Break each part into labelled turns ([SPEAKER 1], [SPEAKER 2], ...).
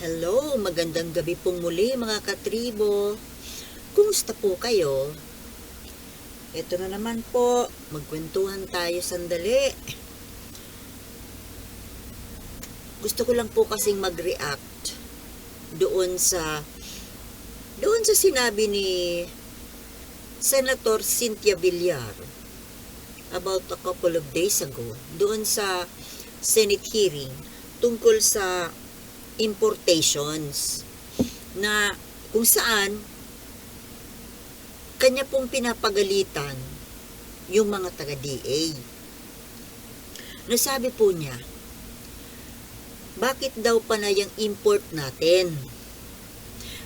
[SPEAKER 1] Hello, magandang gabi pong muli mga katribo. Kumusta po kayo? Ito na naman po, magkwentuhan tayo sandali. Gusto ko lang po kasing mag-react doon sa doon sa sinabi ni Senator Cynthia Villar about a couple of days ago doon sa Senate hearing tungkol sa importations na kung saan kanya pong pinapagalitan yung mga taga-DA. Nasabi po niya, bakit daw panay ang import natin?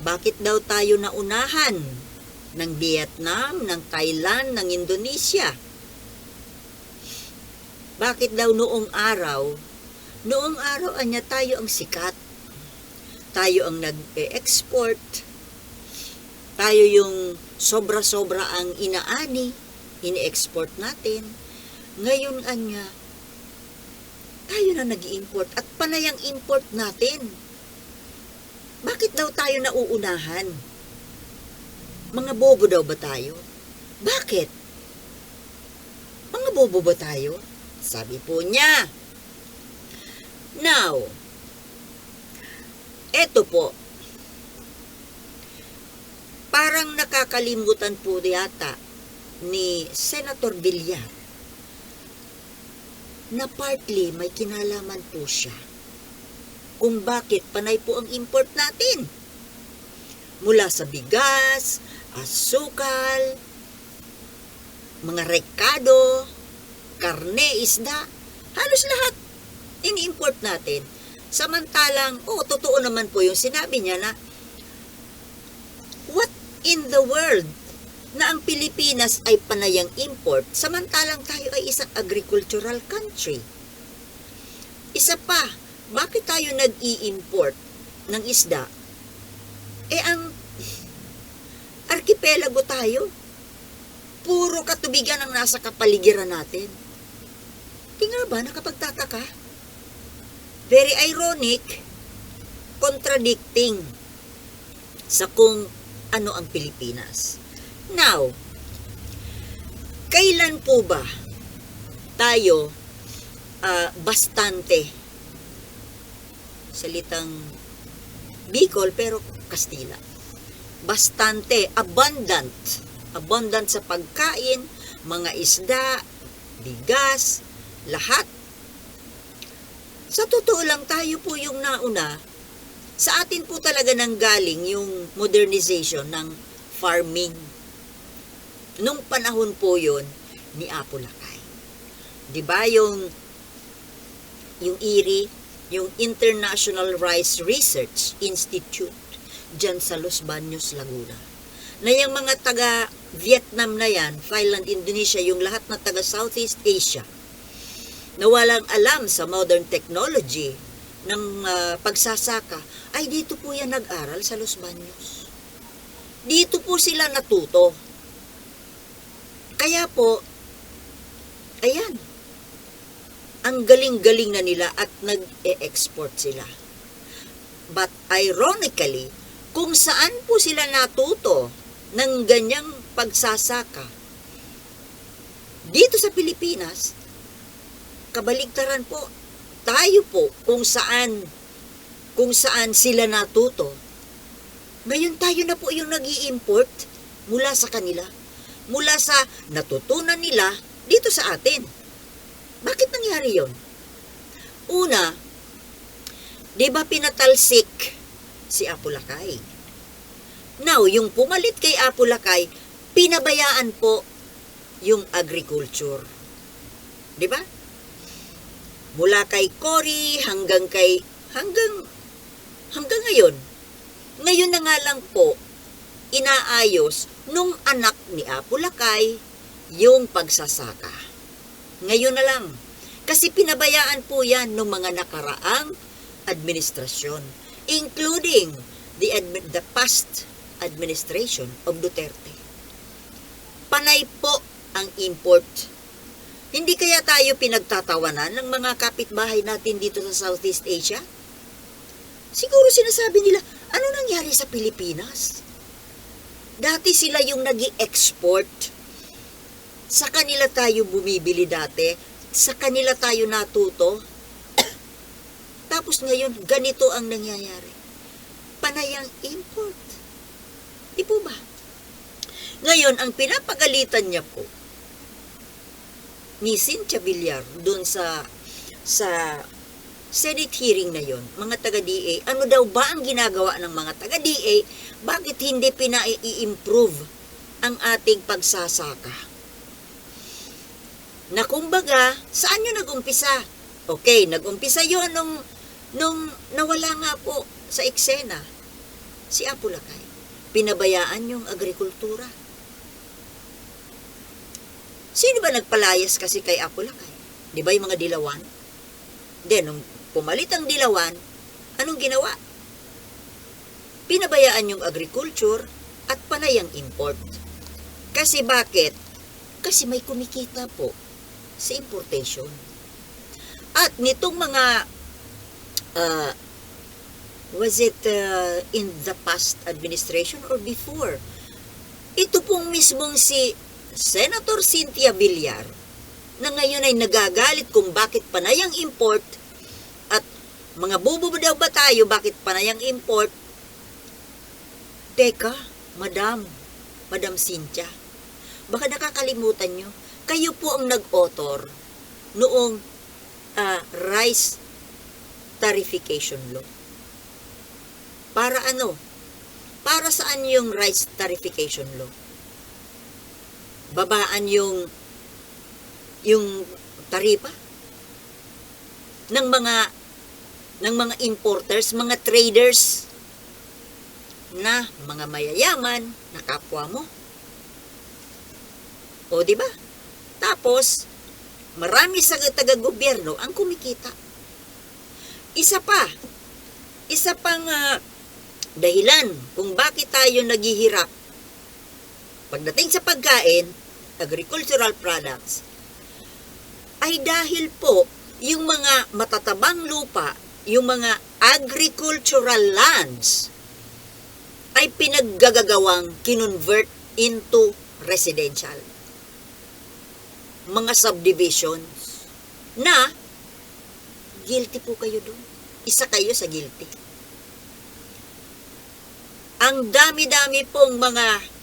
[SPEAKER 1] Bakit daw tayo naunahan ng Vietnam, ng Thailand, ng Indonesia? Bakit daw noong araw, noong araw anya tayo ang sikat? Tayo ang nag-export. Tayo yung sobra-sobra ang inaani, ini-export natin. Ngayon anya, tayo na nag import at panay ang import natin. Bakit daw tayo nauunahan? Mga bobo daw ba tayo? Bakit? Mga bobo ba tayo? Sabi po niya. Now, eto po. Parang nakakalimutan po yata ni Senator Villar na partly may kinalaman po siya kung bakit panay po ang import natin. Mula sa bigas, asukal, mga rekado, karne, isda, halos lahat ini-import natin. Samantalang, oh, totoo naman po yung sinabi niya na what in the world na ang Pilipinas ay panayang import samantalang tayo ay isang agricultural country. Isa pa, bakit tayo nag-i-import ng isda? Eh ang arkipelago tayo. Puro katubigan ang nasa kapaligiran natin. Di nga ba nakapagtataka? Very ironic, contradicting sa kung ano ang Pilipinas. Now, kailan po ba tayo ah, bastante salitang Bicol pero Kastila. Bastante, abundant. Abundant sa pagkain, mga isda, bigas, lahat. Sa totoo lang tayo po yung nauna, sa atin po talaga nang galing yung modernization ng farming. Nung panahon po yun ni Apo Lakay. 'Di ba yung yung IRI, yung International Rice Research Institute dyan sa Los Baños, Laguna. Na yung mga taga Vietnam na yan, Thailand, Indonesia, yung lahat na taga Southeast Asia, na walang alam sa modern technology ng ah, pagsasaka, ay dito po yan nag-aral sa Los Baños. Dito po sila natuto. Kaya po, ayan, ang galing-galing na nila at nag-e-export sila. But ironically, kung saan po sila natuto ng ganyang pagsasaka, dito sa Pilipinas, kabaligtaran po, tayo po kung saan kung saan sila natuto. Ngayon tayo na po yung nag import mula sa kanila. Mula sa natutunan nila dito sa atin. Bakit nangyari yon? Una, di ba pinatalsik si Apulakay? Now, yung pumalit kay Apulakay, pinabayaan po yung agriculture. Di ba? Mula kay Cory hanggang kay hanggang hanggang ngayon. Ngayon na nga lang po inaayos nung anak ni Apulakay yung pagsasaka. Ngayon na lang. Kasi pinabayaan po yan ng mga nakaraang administrasyon, including the, admi- the past administration of Duterte. Panay po ang import. Hindi kaya tayo pinagtatawanan ng mga kapitbahay natin dito sa Southeast Asia? Siguro sinasabi nila, ano nangyari sa Pilipinas? Dati sila yung nag export Sa kanila tayo bumibili dati. Sa kanila tayo natuto. Tapos ngayon, ganito ang nangyayari. Panayang import. Di po ba? Ngayon, ang pinapagalitan niya po, ni Cynthia Villar, dun sa, sa Senate hearing na yon, mga taga-DA, ano daw ba ang ginagawa ng mga taga-DA? Bakit hindi pina-i-improve ang ating pagsasaka? Na kumbaga, saan yun nag-umpisa? Okay, nag-umpisa yun nung, nung nawala nga po sa eksena si Apulakay. Pinabayaan yung agrikultura. Sino ba nagpalayas kasi kay Apulakay? Di ba yung mga dilawan? Then, nung pumalit ang dilawan, anong ginawa? Pinabayaan yung agriculture at panay ang import. Kasi bakit? Kasi may kumikita po sa importation. At nitong mga uh, was it uh, in the past administration or before? Ito pong mismong si Senator Cynthia Villar na ngayon ay nagagalit kung bakit panayang import at mga bubo ba tayo bakit panayang import Teka, Madam, Madam Cynthia, baka nakakalimutan nyo, kayo po ang nag-author noong ah, rice tarification law. Para ano? Para saan yung rice tarification law? Babaan yung yung taripa ng mga ng mga importers, mga traders na mga mayayaman na kapwa mo. O di ba? Tapos marami sa taga-gobyerno ang kumikita. Isa pa, isa pang ah, dahilan kung bakit tayo naghihirap pagdating sa pagkain, agricultural products, ay dahil po yung mga matatabang lupa, yung mga agricultural lands, ay pinaggagawang kinonvert into residential. Mga subdivisions na guilty po kayo doon. Isa kayo sa guilty. Ang dami-dami pong mga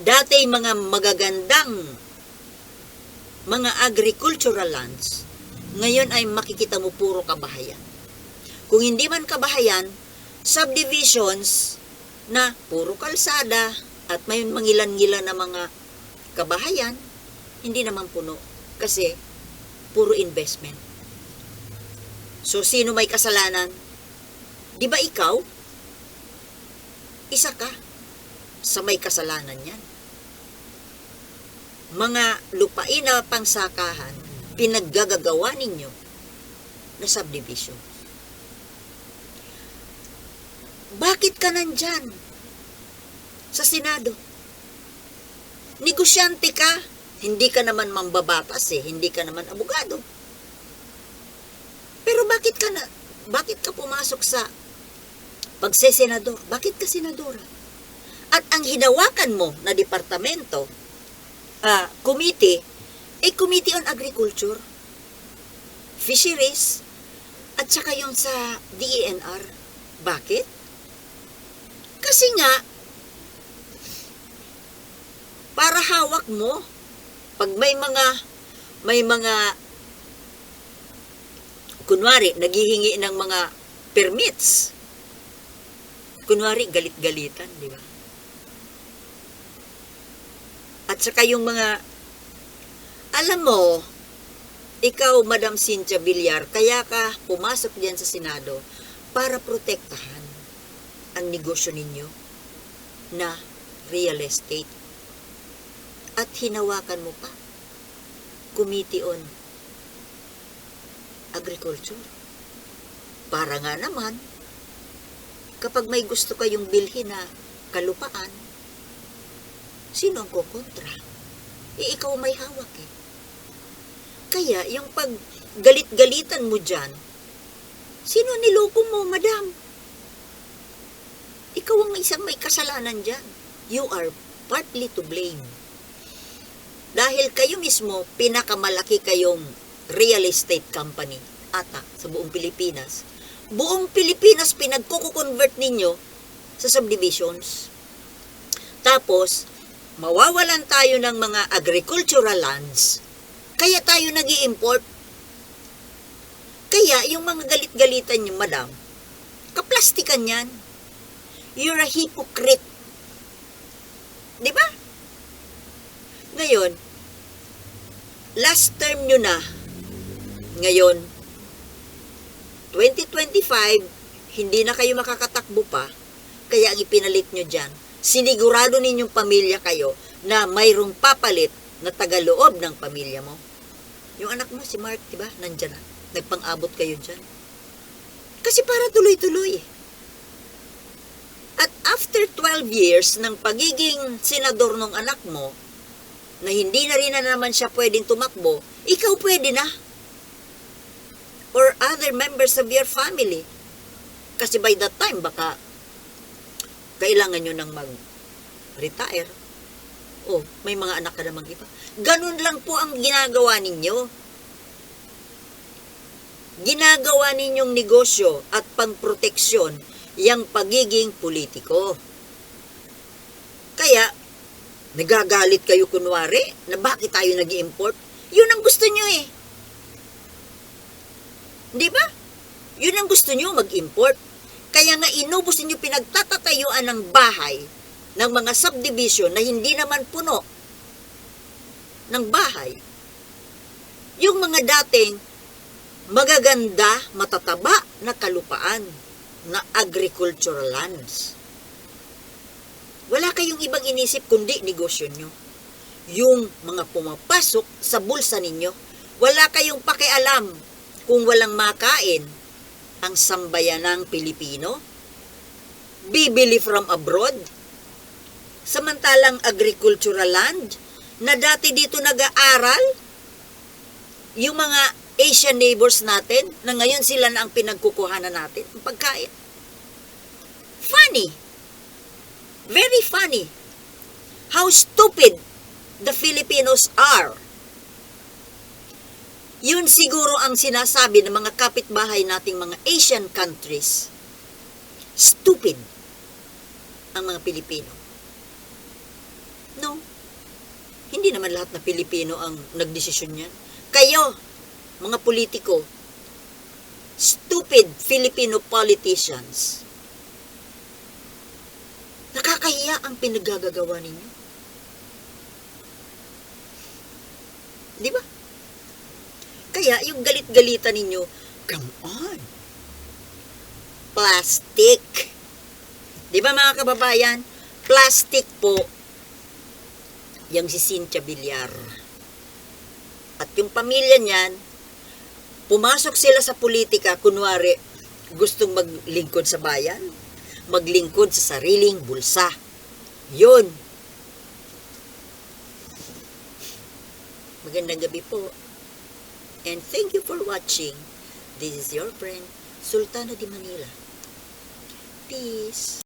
[SPEAKER 1] dati mga magagandang mga agricultural lands, ngayon ay makikita mo puro kabahayan. Kung hindi man kabahayan, subdivisions na puro kalsada at may mangilan-ngilan na mga kabahayan, hindi naman puno kasi puro investment. So, sino may kasalanan? Di ba ikaw? Isa ka sa may kasalanan yan. Mga lupain na pangsakahan, pinaggagagawa ninyo na subdivision. Bakit ka nandyan? Sa Senado. Negosyante ka. Hindi ka naman mambabatas eh. Hindi ka naman abogado. Pero bakit ka na, bakit ka pumasok sa pagsesenador? Bakit ka senadora? At ang hinawakan mo na departamento, ah, committee, ay Committee on Agriculture, Fisheries, at saka yung sa DENR. Bakit? Kasi nga, para hawak mo, pag may mga, may mga, kunwari, naghihingi ng mga permits, kunwari, galit-galitan, di ba? At saka yung mga, alam mo, ikaw, Madam Cynthia Villar, kaya ka pumasok diyan sa Senado para protektahan ang negosyo ninyo na real estate. At hinawakan mo pa, Committee on Agriculture. Para nga naman, kapag may gusto kayong bilhin na kalupaan, sino ang kukontra? Eh, ikaw may hawak eh. Kaya, yung pag galit-galitan mo dyan Sino niloko mo, madam? Ikaw ang isang may kasalanan dyan. You are partly to blame. Dahil kayo mismo, pinakamalaki kayong real estate company ata sa buong Pilipinas. Buong Pilipinas pinagkukonvert ninyo sa subdivisions. Tapos, mawawalan tayo ng mga agricultural lands. Kaya tayo nag import Kaya yung mga galit-galitan nyo, madam, kaplastikan yan. You're a hypocrite. Di ba? Ngayon, last term nyo na, ngayon, 2025, hindi na kayo makakatakbo pa, kaya ang ipinalit nyo dyan, sinigurado ninyong pamilya kayo na mayroong papalit na tagaloob ng pamilya mo. Yung anak mo, si Mark, di ba? Nandyan na. Nagpang-abot kayo dyan. Kasi para tuloy-tuloy. At after 12 years ng pagiging senador ng anak mo, na hindi na rin na naman siya pwedeng tumakbo, ikaw pwede na. Or other members of your family. Kasi by that time, baka kailangan nyo nang mag-retire. Oh, may mga anak ka namang iba. Ganun lang po ang ginagawa ninyo. Ginagawa ninyong negosyo at pangproteksyon yung pagiging politiko. Kaya, nagagalit kayo kunwari na bakit tayo nag import Yun ang gusto nyo eh. Di ba? Yun ang gusto nyo, mag-import. Kaya nga inubos ninyo pinagtatatayuan ng bahay ng mga subdivision na hindi naman puno ng bahay. Yung mga dating magaganda, matataba na kalupaan na agricultural lands. Wala kayong ibang inisip kundi negosyo nyo. Yung mga pumapasok sa bulsa ninyo, wala kayong pakialam kung walang makain ang sambayanang Pilipino. Bibili from abroad. Samantalang agricultural land na dati dito nag-aaral, yung mga Asian neighbors natin, na ngayon sila na ang pinagkukuhanan natin, ang pagkain. Funny. Very funny. How stupid the Filipinos are. Yun siguro ang sinasabi ng mga kapitbahay nating mga Asian countries. Stupid ang mga Pilipino. No. Hindi naman lahat na Pilipino ang nagdesisyon yan. Kayo, mga politiko, stupid Filipino politicians. Nakakahiya ang pinaggagawa ninyo. Di ba? Kaya yung galit-galitan ninyo, come on. Plastic. Di ba mga kababayan? Plastic po. Yang si Cynthia Villar. At yung pamilya niyan, pumasok sila sa politika, kunwari, gustong maglingkod sa bayan, maglingkod sa sariling bulsa. Yun. Magandang gabi po. And thank you for watching. This is your friend, Sultana de Manila. Peace.